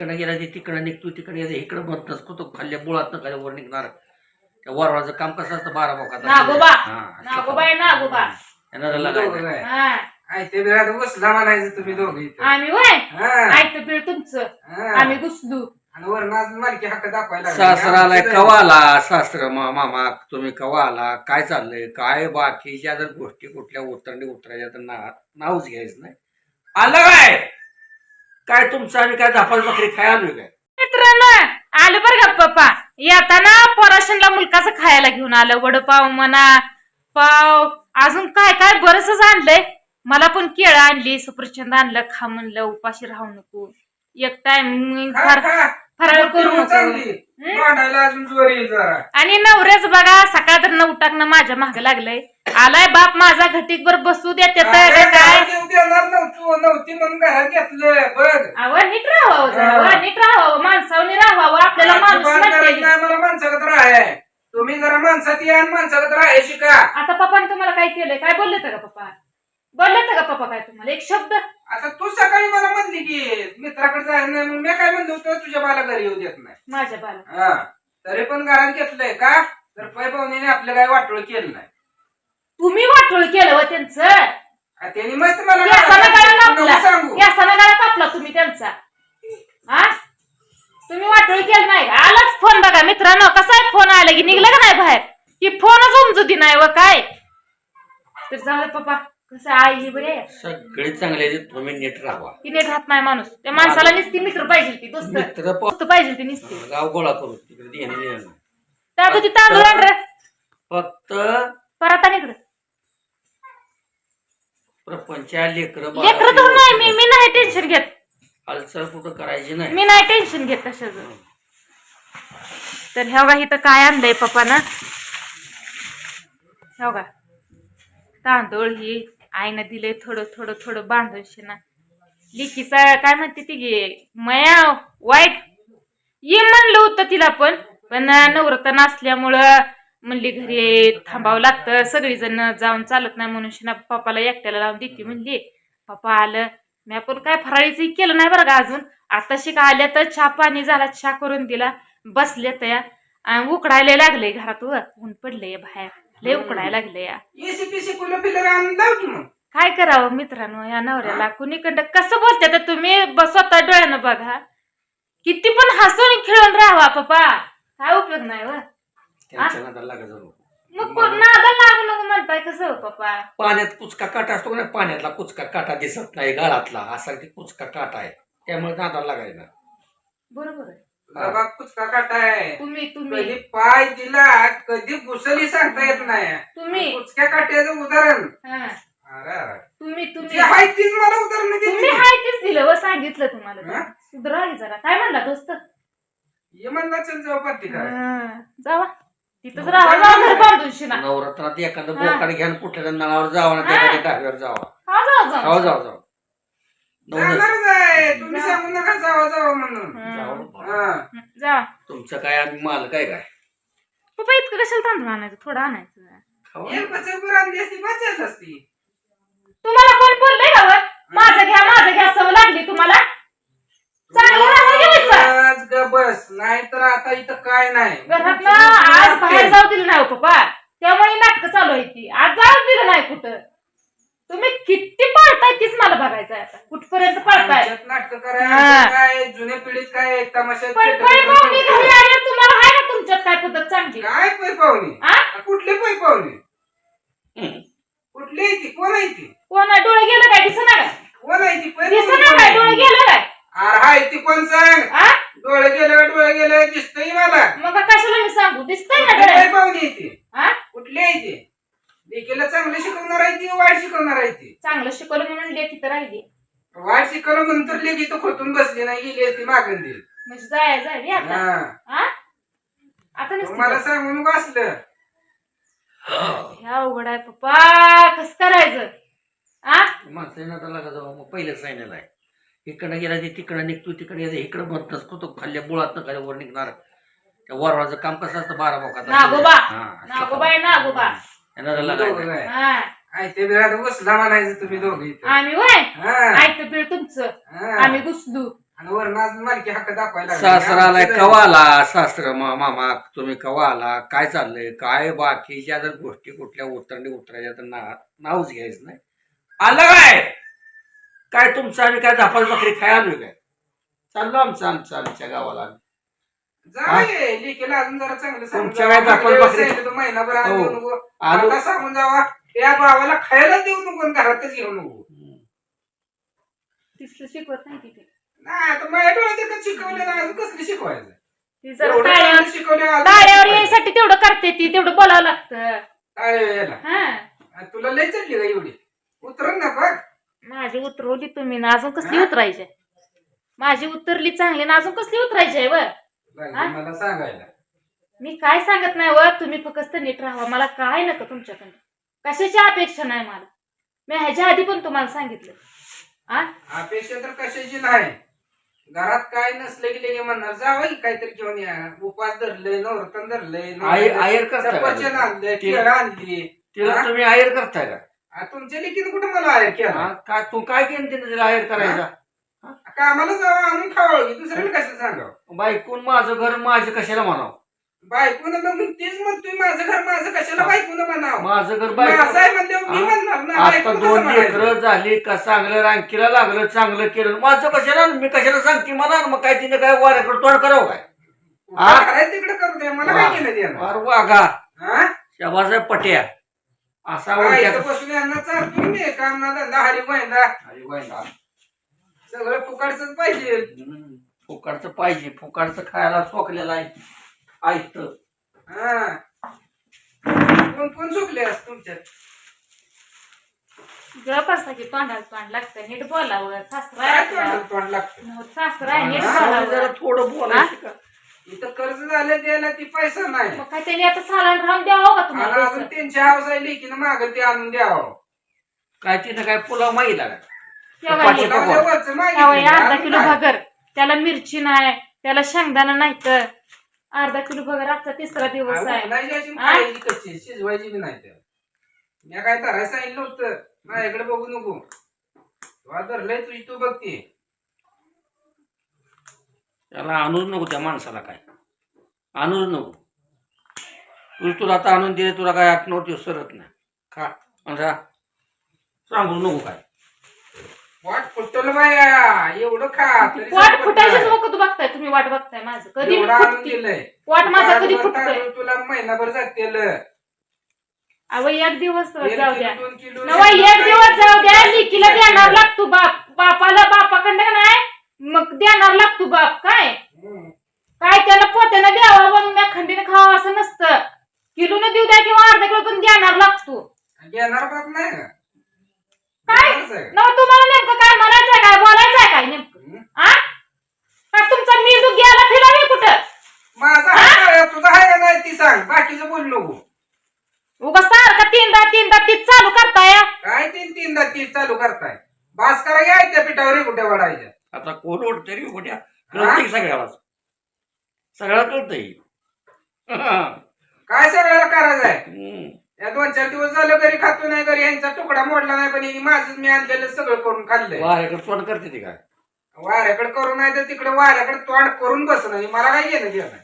तिकडे गेला ते तिकडे निघतो तिकडे गेला इकडे म्हणत नसतो तो खाल्ल्या बुळात खाली वर निघणार. त्या वरवाचं काम कसं असतं? बारा बोकात नागोबा. नागोबा आहे नागोबा. यांना तुम्ही लागायचं. दोघं काय? हा. आय ते बिळात बसला म्हणायचं तुम्ही दोघं इथं. आम्ही वय हा, ऐकतं बिळ तुमचं. हा. आम्ही घुसलू. आणि वरून आज मालकी हक्क दाखवायला लागले. सासरा आलाय आमचं कवा आला? सासर मामा तुम्ही कवा आला? काय चाललंय? काय बाकीच्या जर गोष्टी कुठल्या उतरणी उतरायच्या तर ना नावच घ्यायचं नाही. आलं काय? काय तुमचं आम्ही काय धापास बकरी खाय आलोय काय? मित्रांनो आलं बरं का पप्पा? येताना पोराशनला मुलकाचं खायला घेऊन आलं वडपाव म्हणा पाव अजून काय काय बरसच आणलंय. मला पण केळं आणली सफरचंद आणलं खा म्हणलं उपाशी राहू नको. एक टाइम खा, खा. फराळ करू चांगली नको. भांडायला अजून जोर येईल जरा. आणि नवऱ्याच बघा सकाळ तर नऊ टाकणं माझ्या माग लागलंय. आलाय बाप माझा घटीकभर बसू द्या त्यात काय? देणार नव्हती म्हणून घरात घेतलं बघ अव नीट राहावं जरा, हा. नीट राहावं माणसावनी राहावं आपल्याला माणूस अजिबात गरज नाही मला राहाय तुम्ही जरा माणसात या आणि माणसाकडे राहाय शिका. आता पप्पाने तुम्हाला काय केलंय? काय बोलले का पप्पा? बोलले का पप्पा काय तुम्हाला? एक शब्द? आता तू सकाळी मला म्हणली की मित्राकडे जायचं नाही म्हणून मी काय म्हणलो होतो तुझ्या बाला घरी येऊ देत नाही. माझ्या बाला हा. तरी पण घरात घेतलंय का? तर पै पाहुण्याने आपलं काय वाटोळ केलं नाही. तुम्ही वाटोळ केलं व त्यांचं. आ, त्यांनी मस्त मला केसाला गळा नको कापला. सांगू. केसाला गळा कापला तुम्ही त्यांचा. हा तुम्ही वाटोळ केलं नाही का? आलाच फोन बघा मित्रांनो. कसा आहे फोन आला की निघलं का नाही बाहेर? की फोनच उमजुती नाही व काय? तर जाऊ दे पप्पा. कसं आई ही बरे सगळे चांगले आहेत, तुम्ही नीट राहा. ती नीट राहत नाही माणूस. त्या माणसाला निसती मित्र पाहिजे ती दोस्त. मित्र प- दोस्त पाहिजे ती निसती. गाव गोळा करू तिकडे देणं देणं ती तांदूळ आण रे. फक्त परत आणि इकडं. प्रपंचा लेकर लेकरं धरून नाही मी मी नाही टेन्शन घेत. हालचाल कुठं करायची नाही. मी नाही टेन्शन घेत कशाच तर ह्या बघा इथं काय आणलंय पप्पानं? ह्या बघा तांदूळ ही आईनं दिलंय थोडं थोडं थोडं बांधून शिना. लिकीचा काय म्हणते ती गे मया वाईट. ये म्हणलं होतं तिला पण पण नवरता नसल्यामुळं म्हणली घरी थांबावं लागतं. सगळीजण जाऊन चालत नाही म्हणून शिना पप्पाला एकट्याला लावून देते. म्हणली पप्पा आलं. मी आपण काय फराळीचं केलं नाही बरं का अजून? आता शिक आल्या तर चहा पाणी झाला चहा करून दिला. बसले त्या. आणि उकडायला लागले घरात ऊन पडले बाहेर. लय उकडायला लागले या. काय करावं मित्रांनो या नवऱ्याला? कुणीकडं कसं बोलते तर तुम्ही? स्वतः डोळ्यानं बघा. किती पण हसून खेळून राहावा पप्पा. काय उपयोग नाही व. त्यांच्या नादाला लागा जाऊ नको. मग कोण नादा लागू नको म्हणताय कसं हो पप्पा? पाण्यात कुचका काटा असतो ना पाण्यातला कुचका काटा दिसत नाही गाळातला असा ते कुचका काटा आहे. त्यामुळे नादाला लागायचा बरोबर आहे. बाबा कुचका काटाय तुम्ही कधी तुम्ही पाय दिला कधी घुसली सांगता येत नाही. तुम्ही. कुचक्या काट्याचं उदाहरण. हा. अरे अरे. तुम्ही जे तुम्ही आहे तीच मला उदाहरण तुम्ही दिली हाय तेच दिलं व सांगितलं तुम्हाला. हा? सुधराली जरा. काय म्हणला दोस्त? ये म्हणला चल जाऊ पाठी काय हा, जावा. तिथंच राहा जावा घर बांधून शिना नवरात्रात एखादं हा. बोकाड घ्या आणि कुठल्या नळावर जावं ना हा. त्या डाव्यावर जावा. हा नवरच. जाणारच आहे? तुम्ही सांगू नका जावा जावा म्हणून. जावा बाबा. हा. जावा तुमचं काय आम्ही माल काय काय? पप्पा इतकं कशाला तांदूळ आणायचं? थोडं आणायचं खावा. एक बचत गुरांनी असती बचत असती. तुम्हाला कोण बोललंय का? माझं घ्या माझं घ्या सवय लागली तुम्हाला? चांगलं ग बस? नाही तर आता इथं काय नाही? घरात ना आज बाहेर जाऊ दिलं नाही पप्पा. त्यामुळे नाटक चालू आहे ती. आज जाऊ दिलं नाही कुठं. तुम्ही किती पाळताय तीच मला बघायचं आहे आता. कुठपर्यंत पाळताय? आमच्यात नाटकं हा. करायचं काय जुन्या पिढीत काय तमाशा पण पै पाहुणे घरी आले तुम्हाला आहे का तुमच्यात काय पद्धत चांगली? काय पै पाहुणे आ? कुठले पै पाहुणे. कुठली आहे ती? कोण आहे ती? कोण आहे? डोळे गेलं काय? दिसना काय? कोण आहे ती? पै दिसना काय? डोळे गेलं काय? अरे हाय ती कोण सांग? आ? डोळे गेले डोळे गेले दिसतंय मला. मग कशाला मी सांगू? दिसतंय ना डोळे? पाहुणे आहे ती आ कुठली आहे ती? लेकीला चांगलं शिकवणार आहे ती वाईट शिकवणार आहे ती? चांगलं शिकवलं म्हणून लेख इथं राहिली. वाईट शिकवलं म्हणून तर लेकी तर खोटून बसली नाही गेली असती मागून दिली म्हणजे जाय जाय आता. हा. आ? आता मला नसतं सांगून वाचलं ह्या अवघड आहे पप्पा कस करायचं? आ माणसाच्या नादाला लागा जाऊ? मग पहिलं सांगितलेलं आहे. इकडं गेला ते तिकडं निघतो तिकडे गेला इकडं म्हणत नसतो तो खाल्ल्या बुळात खाली वर निघणार. त्या वरवाचं काम कसं असतं बारा नागोबा. हा, आहे काय? हा ते म्हणायचं तुम्ही दोघं इथं. आम्ही वय हा, ऐकतं बिळ तुमचं. आम्ही घुसलू. आणि वरण आज मालकी हक्क दाखवायला लागले. सासरा आलाय आमचं कवा आला सासर मामा तुम्ही कवा आला काय चाललंय काय बाकीच्या जर गोष्टी कुठल्या उतरणी उतरायच्या तर ना नावच घ्यायचं नाही. आलं काय? काय तुमचं आम्ही काय धापास बकरी खाय आलोय काय? चाललो आमचं आमचं आमच्या गावाला. जा ये, लेकीला अजून जरा चांगलं सांगून तुमच्या जावा. वेळेत आपण मागल्या वेळेस बकरी- सांगितलं होतं महिनाभर हो. नको. आता सांगून जावा या भावाला खायला देऊ नको आणि घरातच घेऊ नको. तिसरं शिकवत नाही तिथे. नाही आता माझ्या डोळ्यात एकच शिकवलं ना अजून कसलं शिकवायचं? ती जरा एवढं टाळ्यावर चांगलं शिकवलं अजून टाळ्यावर शिकवायचं. यायसाठी तेवढं करते ती तेवढं बोलावं लागतं. यायला हा. आणि तुला लय चढली का एवढी. उतरण ना बघ. माझी उतरवली तुम्ही ना अजून कसली उतरायची? माझी उतरली चांगली ना अजून कसली उतरायची आहे वर लागली हा? मला सांगायला. मी काय सांगत नाही वर तुम्ही फक्त नीट राहा मला काय नका तुमच्याकडे कशाची अपेक्षा नाही मला? मी ह्याच्या आधी पण तुम्हाला सांगितलं. आ अपेक्षा तर कशाची नाही. घरात काय नसलं की लगे म्हणणार जावं की काहीतरी घेऊन या. उपास धरलंय नवरतन धरलंय आयर करताय का? सफरचंद आणलंय ते- केळं आणली. तिला हा? तुम्ही आयर करताय का? आ, तुमच्या लेकीनं कुठं मला आयर केला? हा? काय तू काय केलं तिने तिला आयर करायचा? कामाला जावं आणून खावं की दुसऱ्याला कसं सांगावं? बायकून माझं घर माझं कशाला म्हणावं? बायकोनं मग मी तेच म्हणतोय माझं घर माझं कशाला बायकोनं म्हणावं? माझं घर माझं बायको आहे म्हणल्यावर मी हा? म्हणणार ना आता बायकोनं कसं दोन म्हणायचं? लेकरं झाली का चांगलं रांकीला लागलं चांगलं केलं माझं कशाला मी कशाला सांगते? मला मग काय तिने काय वाऱ्याकडे तोंड करावं काय? हा? काय तिकडे करू दे मला काय केलं ते अरे वाघा. हा? शबासाहेब पट्या असा इथं बसून यांना चालतो मी काम ना धंदा हरी गोविंदा अरे वाईला. सगळं फुकाडच पाहिजे. फुकाडचं पाहिजे फुकाडचं खायला सोकलेलं आहे ऐकत हा. कोण कोण चुकले आज तुमच्यात? गप असता की तोंडाला तोंड लागतं नीट बोलावं सासरा काय आहे तोंडाला. तोंड लागतं? हो, सासरा आहे नीट हा, जरा बोलावं थोडं बोलायचं का? इथं कर्ज झालं द्यायला ती पैसा नाही मग काय त्यांनी आता सालान राहून द्यावं का तुम्हाला अजून पैसे? त्यांची हाऊस आहे लेकीनं मागं ते आणून द्यावं काय तिनं काय पुलाव का तेव्हा पाचशे तेव्हा मागितलं. अर्धा अजून किलो काय? भगर त्याला मिरची नाही त्याला शेंगदाणा नाही तर अर्धा किलो भगर आजचा तिसरा दिवस अहो, आहे नाही अशी हा? खायची कच्ची शिजवायची बी नाही त्याला मी काय धरायला सांगितलं होतं माझ्याकडे बघू नको तुला धरलंय तुझी तू बघते त्याला आणूच नको त्या माणसाला काय. आणूच नको. तुझ तुला आता आणून दिले तुला काय आठ नऊ दिवस सरत नाही. खा म्हणजे सांगू नको काय. वाट फुटल बाया. एवढं खा तरी पोट फुटायचीच तू बघताय. तुम्ही वाट बघताय माझं. कधी मी एवढं आणून फुटते दिलंय. पोट माझं कधी फुटतंय? तांदूळ तुला महिनाभर जातील. अहो एक दिवस एक जाऊ किलो, द्या. दोन किलो नवा एक दिवस जाऊ द्या. लिकीला देणार लागतो बाप. बापाला बापाकडनं का नाही? मग देणार लागतो बाप. काय हम्म. काय त्याला पोत्यानं द्यावा म्हणून मी खंडीने खावा असं नसतं. किलोनं देऊ द्या किंवा अर्धा किलो पण देणार लागतो. घेणार बाप नाही. का काय? घेणारच आहे. नव तुम्हाला नेमकं काय म्हणायचंय काय बोलायचंय काय नेमकं. आ? का तुमचा मेंदू गेला फिरावी कुठं? माझा आहे, तुझा आहे का नाही ती सांग. बाकीचं बोल नको. उगा सारखा तीनदा तीनदा तीच चालू करताय. काय तीन तीनदा ती चालू करताय? बास करा घ्या त्या पिठावर कुठे वाढायच्या आता कोण ओढ तरी कुठ्या हा? कळते सगळ्यालाच. सगळ्याला कळतंय. काय सगळ्याला करायचं आहे. या दोन चार दिवस झालं घरी खातो नाही घरी यांचा तुकडा मोडला नाही पण यांनी माझंच मी आणलेलं सगळं करून खाल्लंय. वाऱ्याकडे तोंड करते ती काय? वाऱ्याकडे करून नाही तर तिकडे वाऱ्याकडे तोंड करून बसणं हे मला काय घेणं देणं